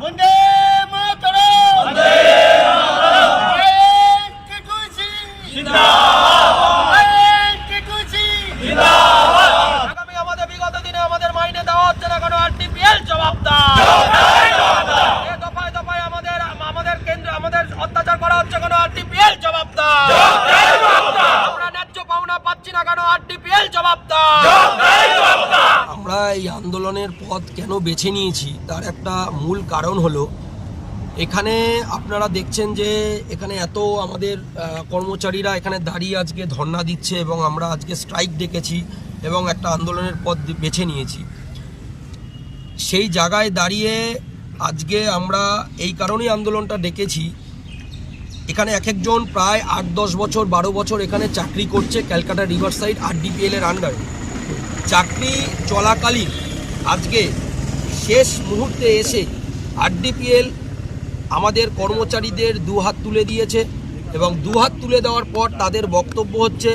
বন্দে মাতরম আগামী আমাদের বিগত দিনে আমাদের মাইনে দেওয়া হচ্ছে না কোনো আরটিপিএল জবাব দাও এ দফায় দফায় আমাদের আমাদের কেন্দ্র আমাদের অত্যাচার করা হচ্ছে কোনো আরটিপিএল জবাব দাও আমরা ন্যায্য পাওনা পাচ্ছি না কেন? আরটিপিএল জবাব আমরা এই আন্দোলনের পথ কেন বেছে নিয়েছি তার একটা মূল কারণ হলো এখানে আপনারা দেখছেন যে এখানে এত আমাদের কর্মচারীরা এখানে দাঁড়িয়ে আজকে ধর্না দিচ্ছে এবং আমরা আজকে স্ট্রাইক ডেকেছি এবং একটা আন্দোলনের পথ বেছে নিয়েছি। সেই জায়গায় দাঁড়িয়ে আজকে আমরা এই কারণেই আন্দোলনটা ডেকেছি এখানে এক একজন প্রায় আট, দশ বছর, বারো বছর এখানে চাকরি করছে ক্যালকাটা রিভার সাইড আর ডিপিএল এর আন্ডারে। চাকরি চলাকালীন আজকে শেষ মুহূর্তে এসে আর আরডিপিএল আমাদের কর্মচারীদের দু হাত তুলে দিয়েছে এবং দু হাত তুলে দেওয়ার পর তাদের বক্তব্য হচ্ছে,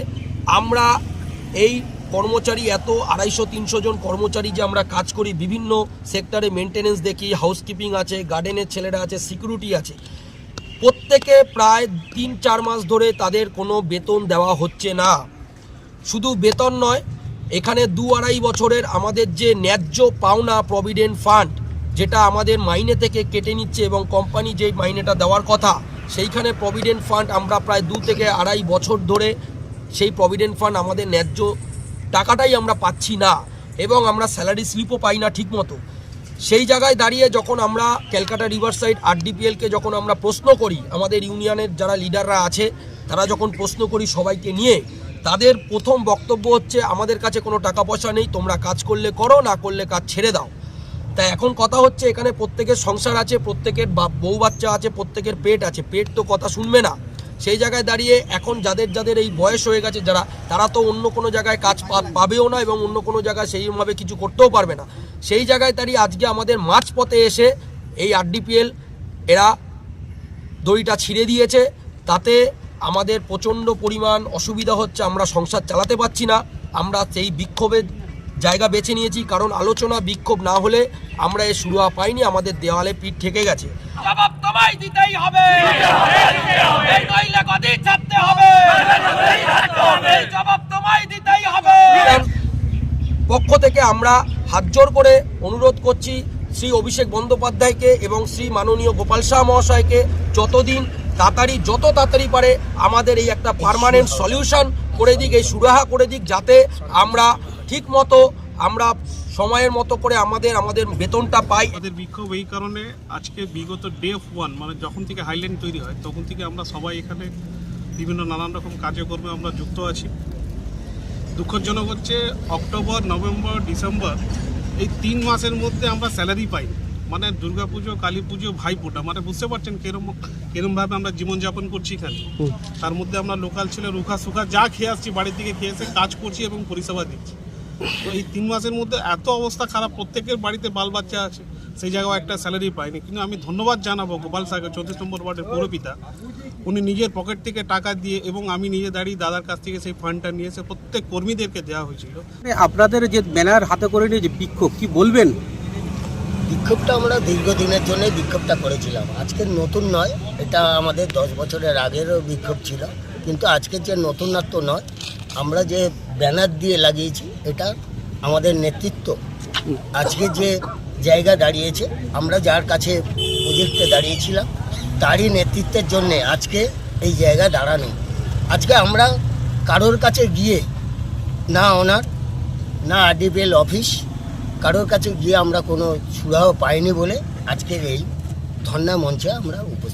আমরা এই কর্মচারী এত আড়াইশো, তিনশো জন কর্মচারী যে আমরা কাজ করি বিভিন্ন সেক্টরে মেনটেনেন্স দেখি, হাউসকিপিং আছে, গার্ডেনের ছেলেরা আছে, সিকিউরিটি আছে। প্রত্যেকে প্রায় তিন চার মাস ধরে তাদের কোনো বেতন দেওয়া হচ্ছে না। শুধু বেতন নয়, এখানে দু আড়াই বছরের আমাদের যে ন্যায্য পাওনা প্রভিডেন্ট ফান্ড, যেটা আমাদের মাইনে থেকে কেটে নিচ্ছে এবং কোম্পানি যে মাইনেটা দেওয়ার কথা, সেইখানে প্রভিডেন্ট ফান্ড আমরা প্রায় দু থেকে আড়াই বছর ধরে সেই প্রভিডেন্ট ফান্ড আমাদের ন্যায্য টাকাটাই আমরা পাচ্ছি না এবং আমরা স্যালারি স্লিপও পাই না ঠিকমতো। সেই জায়গায় দাঁড়িয়ে যখন আমরা ক্যালকাটা রিভার সাইড আরডিপিএলকে যখন আমরা প্রশ্ন করি, আমাদের ইউনিয়নের যারা লিডাররা আছে, তারা যখন প্রশ্ন করি সবাইকে নিয়ে, তাদের প্রথম বক্তব্য হচ্ছে, আমাদের কাছে কোনো টাকা পয়সা নেই, তোমরা কাজ করলে করো, না করলে কাজ ছেড়ে দাও। তা এখন কথা হচ্ছে, এখানে প্রত্যেকের সংসার আছে, প্রত্যেকের বউ বাচ্চা আছে, প্রত্যেকের পেট আছে। পেট তো কথা শুনবে না। সেই জায়গায় দাঁড়িয়ে এখন যাদের যাদের এই বয়স হয়ে গেছে যারা, তারা তো অন্য কোনো জায়গায় কাজ পাবেও না এবং অন্য কোনো জায়গায় সেইভাবে কিছু করতেও পারবে না। সেই জায়গায় দাঁড়িয়ে আজকে আমাদের মাঝপথে এসে এই আরডিপিএল এরা দড়িটা ছিঁড়ে দিয়েছে। তাতে আমাদের প্রচণ্ড পরিমাণ অসুবিধা হচ্ছে, আমরা সংসার চালাতে পারছি না। আমরা সেই বিক্ষোভের জায়গা বেছে নিয়েছি, কারণ আলোচনা বিক্ষোভ না হলে আমরা এ শুরুয়া পাইনি, আমাদের দেওয়ালে পিঠ ঠেকে গেছে। দিতেই হবে। পক্ষ থেকে আমরা হাত জোর করে অনুরোধ করছি শ্রী অভিষেক বন্দ্যোপাধ্যায়কে এবং শ্রী মাননীয় গোপাল শাহ মহাশয়কে যতদিন তাড়াতাড়ি, যত তাড়াতাড়ি পারে আমাদের এই একটা পার্মানেন্ট সলিউশন করে দিক, এই সুরাহা করে দিক, যাতে আমরা ঠিক মতো আমরা সময়ের মতো করে আমাদের আমাদের বেতনটা পাই। আমাদের বিক্ষোভ এই কারণে আজকে বিগত ডে অফ ওয়ান মানে যখন থেকে হাইল্যান্ড তৈরি হয় তখন থেকে আমরা সবাই এখানে বিভিন্ন নানান রকম কার্যক্রমে আমরা যুক্ত আছি। দুঃখজনক হচ্ছে অক্টোবর নভেম্বর ডিসেম্বর এই তিন মাসের মধ্যে আমরা স্যালারি পাই মানে দুর্গাপুজো কালী পুজো ভাইফোঁটা মানে বুঝতে পারছেন কেরম কেরমভাবে আমরা জীবনযাপন করছি এখানে। তার মধ্যে আমরা লোকাল ছেলে রুখা সুখা যা খেয়ে আসছি বাড়ির দিকে খেয়ে এসে কাজ করছি এবং পরিষেবা দিচ্ছি। তো এই তিন মাসের মধ্যে এত অবস্থা খারাপ প্রত্যেকের বাড়িতে বাল বাচ্চা আছে সেই জায়গাও একটা স্যালারি পায়নি। কিন্তু আমি ধন্যবাদ জানাব গোপাল সাগর চৌত্রিশ নম্বর ওয়ার্ডের পৌরপিতা। উনি নিজের পকেট থেকে টাকা দিয়ে এবং আমি নিজে দাঁড়িয়ে দাদার কাছ থেকে সেই ফান্ডটা নিয়ে এসে প্রত্যেক কর্মীদেরকে দেওয়া হয়েছিল। আপনাদের যে ব্যানার হাতে করে নিয়ে যে বিক্ষোভ কি বলবেন? বিক্ষোভটা আমরা দীর্ঘদিনের জন্য বিক্ষোভটা করেছিলাম। আজকের নতুন নয় এটা আমাদের দশ বছরের আগেরও বিক্ষোভ ছিল। কিন্তু আজকের যে নতুনত্ব নয় আমরা যে ব্যানার দিয়ে লাগিয়েছি, এটা আমাদের নেতৃত্ব। আজকে যে জায়গা দাঁড়িয়েছে, আমরা যার কাছে প্রজেক্টে দাঁড়িয়েছিলাম, তারই নেতৃত্বের জন্যে আজকে এই জায়গা দাঁড়ানো। আজকে আমরা কারোর কাছে গিয়ে না ওনার না আরডিপিএল অফিস, কারোর কাছে গিয়ে আমরা কোনো সুরাহ পাইনি বলে আজকের এই ধর্ণা মঞ্চে আমরা উপস্থিত।